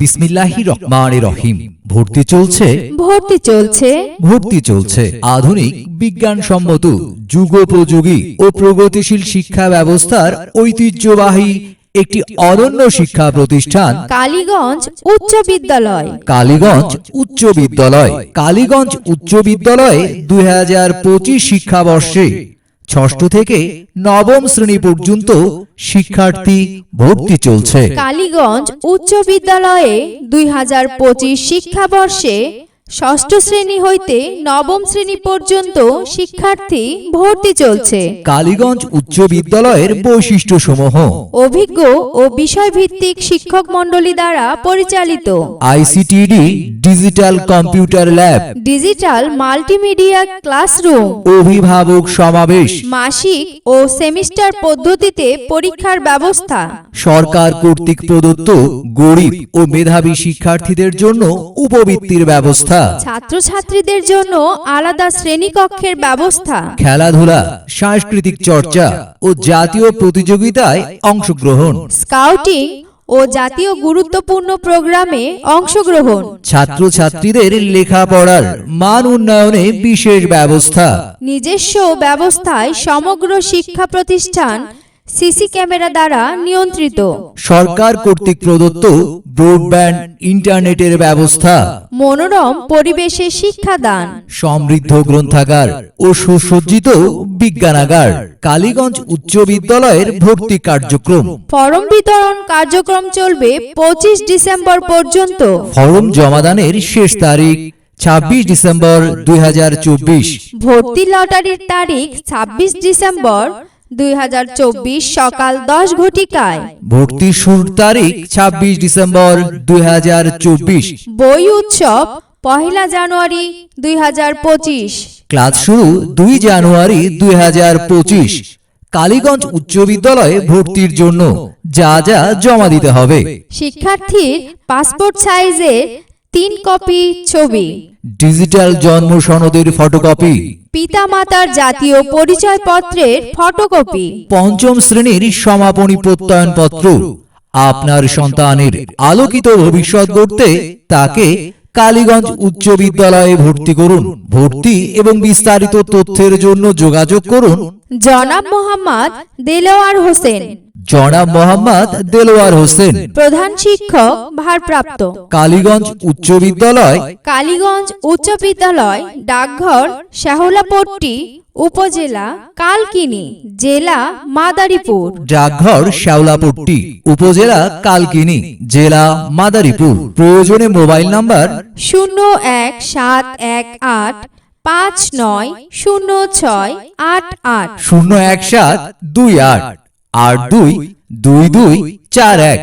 বিসমিল্লাহি রহমান রহিম। ভর্তি চলছে? ভর্তি চলছে। ভর্তি চলছে। আধুনিক বিজ্ঞানসম্মত যুগোপযোগী ও প্রগতিশীল শিক্ষা ব্যবস্থার ঐতিহ্যবাহী একটি অনন্য শিক্ষা প্রতিষ্ঠান। কালীগঞ্জ উচ্চ বিদ্যালয়। কালীগঞ্জ উচ্চ বিদ্যালয়। কালীগঞ্জ উচ্চ বিদ্যালয়ে দুই হাজার পঁচিশ শিক্ষাবর্ষে ষষ্ঠ থেকে নবম শ্রেণি পর্যন্ত শিক্ষার্থী ভর্তি চলছে। কালীগঞ্জ উচ্চ বিদ্যালয়ে দুই হাজার পঁচিশ শিক্ষাবর্ষে ষষ্ঠ শ্রেণি হইতে নবম শ্রেণি পর্যন্ত শিক্ষার্থী ভর্তি চলছে। কালীগঞ্জ উচ্চ বিদ্যালয়ের বৈশিষ্ট্য সমূহ অভিজ্ঞ ও বিষয়ভিত্তিক শিক্ষক মণ্ডলী দ্বারা পরিচালিত। ICTD digital computer lab. Digital multimedia classroom. অভিভাবক সমাবেশ। মাসিক ও সেমিস্টার পদ্ধতিতে পরীক্ষার ব্যবস্থা। সরকার কর্তৃক প্রদত্ত গরিব ও মেধাবী শিক্ষার্থীদের জন্য উপবৃত্তির ব্যবস্থা। ছাত্রছাত্রীদের জন্য আলাদা শ্রেণীকক্ষের ব্যবস্থা। খেলাধুলা সাংস্কৃতিক চর্চা ও জাতীয় প্রতিযোগিতায় অংশগ্রহণ। স্কাউটিং ও জাতীয় গুরুত্বপূর্ণ প্রোগ্রামে অংশগ্রহণ। ছাত্রছাত্রীদের লেখাপড়ার মান উন্নয়নে বিশেষ ব্যবস্থা। নিজস্ব ব্যবস্থায় সমগ্র শিক্ষা প্রতিষ্ঠান সিসি ক্যামেরা দ্বারা নিয়ন্ত্রিত। সরকার কর্তৃক প্রদত্ত ব্রডব্যান্ড ইন্টারনেটের ব্যবস্থা। মনোরম পরিবেশে শিক্ষাদান। সমৃদ্ধ গ্রন্থাগার ও সুসজ্জিত বিজ্ঞানাগার। কালীগঞ্জ উচ্চ বিদ্যালয়ের ভর্তি কার্যক্রম। ফরম বিতরণ কার্যক্রম চলবে পঁচিশ ডিসেম্বর পর্যন্ত। ফরম জমাদানের শেষ তারিখ ছাব্বিশ ডিসেম্বর দুই হাজার চব্বিশ। ভর্তি লটারির তারিখ ছাব্বিশ ডিসেম্বর দুই হাজার চব্বিশ সকাল দশ ঘটিকায়। ভর্তি শুরুর তারিখ ছাব্বিশ ডিসেম্বর দুই বই উৎসব পহেলা জানুয়ারি দুই হাজার পঁচিশ। ক্লাস শুরু দুই জানুয়ারি দুই হাজার পঁচিশ। কালীগঞ্জ উচ্চ বিদ্যালয়ে ভর্তির জন্য যা যা জমা দিতে হবে। শিক্ষার্থীর পাসপোর্ট সাইজের তিন কপি ছবি। ডিজিটাল জন্ম সনদের ফটোকপি পিতামাতার জাতীয় পরিচয়পত্রের ফটোকপি। পঞ্চম শ্রেণির সমাপনী প্রত্যয়নপত্র। আপনার সন্তানের আলোকিত ভবিষ্যৎ গড়তে তাকে কালীগঞ্জ উচ্চ বিদ্যালয়ে ভর্তি করুন। ভর্তি এবং বিস্তারিত তথ্যের জন্য যোগাযোগ করুন। জনাব মোহাম্মদ দেলোয়ার হোসেন। জনাব মোহাম্মদ দেলোয়ার হোসেন। প্রধান শিক্ষক ভারপ্রাপ্ত। কালীগঞ্জ উচ্চ বিদ্যালয়। কালীগঞ্জ উচ্চ বিদ্যালয় ডাকঘর শাহলাপট্টি উপজেলা কালকিনি জেলা মাদারীপুর। ডাকঘর শ্যাওলাপট্টি উপজেলা কালকিনি জেলা মাদারীপুর। প্রয়োজনে মোবাইল নাম্বার শূন্য এক সাত এক আট পাঁচ নয় শূন্য ছয় আট আট শূন্য এক সাত দুই আট। আট দুই দুই দুই চার এক।